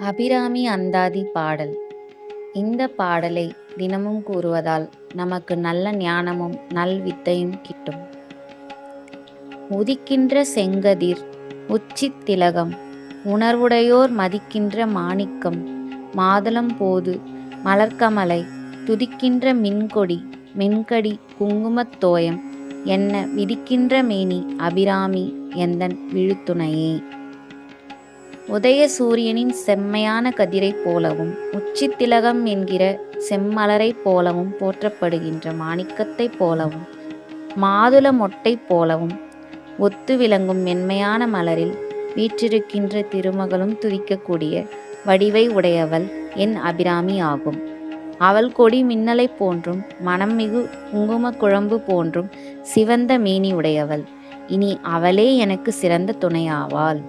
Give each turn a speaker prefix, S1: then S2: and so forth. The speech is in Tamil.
S1: அபிராமி அந்தாதி பாடல். இந்த பாடலை தினமும் கூறுவதால் நமக்கு நல்ல ஞானமும் நல்வித்தையும் கிட்டும். உதிக்கின்ற செங்கதிர் உச்சி திலகம் உணர்வுடையோர் மதிக்கின்ற மாணிக்கம் மாதளம் போது மலர்க்கமலை துதிக்கின்ற மின்கொடி மென்கடி குங்குமத் தோயம் என்ன விதிக்கின்ற மேனி அபிராமி எந்தன் விழுத்துணையே. உதய சூரியனின் செம்மையான கதிரைப் போலவும் உச்சித்திலகம் என்கிற செம்மலரைப் போலவும் போற்றப்படுகின்ற மாணிக்கத்தைப் போலவும் மாதுள மொட்டைப் போலவும் ஒத்து விளங்கும் மென்மையான மலரில் வீற்றிருக்கின்ற திருமகளும் துதிக்கக்கூடிய வடிவை உடையவள் என் அபிராமி ஆகும். அவள் கொடி மின்னலை போன்றும் மனம் மிகு குங்கும குழம்பு போன்றும் சிவந்த மேனி உடையவள். இனி அவளே எனக்கு சிறந்த துணையாவாள்.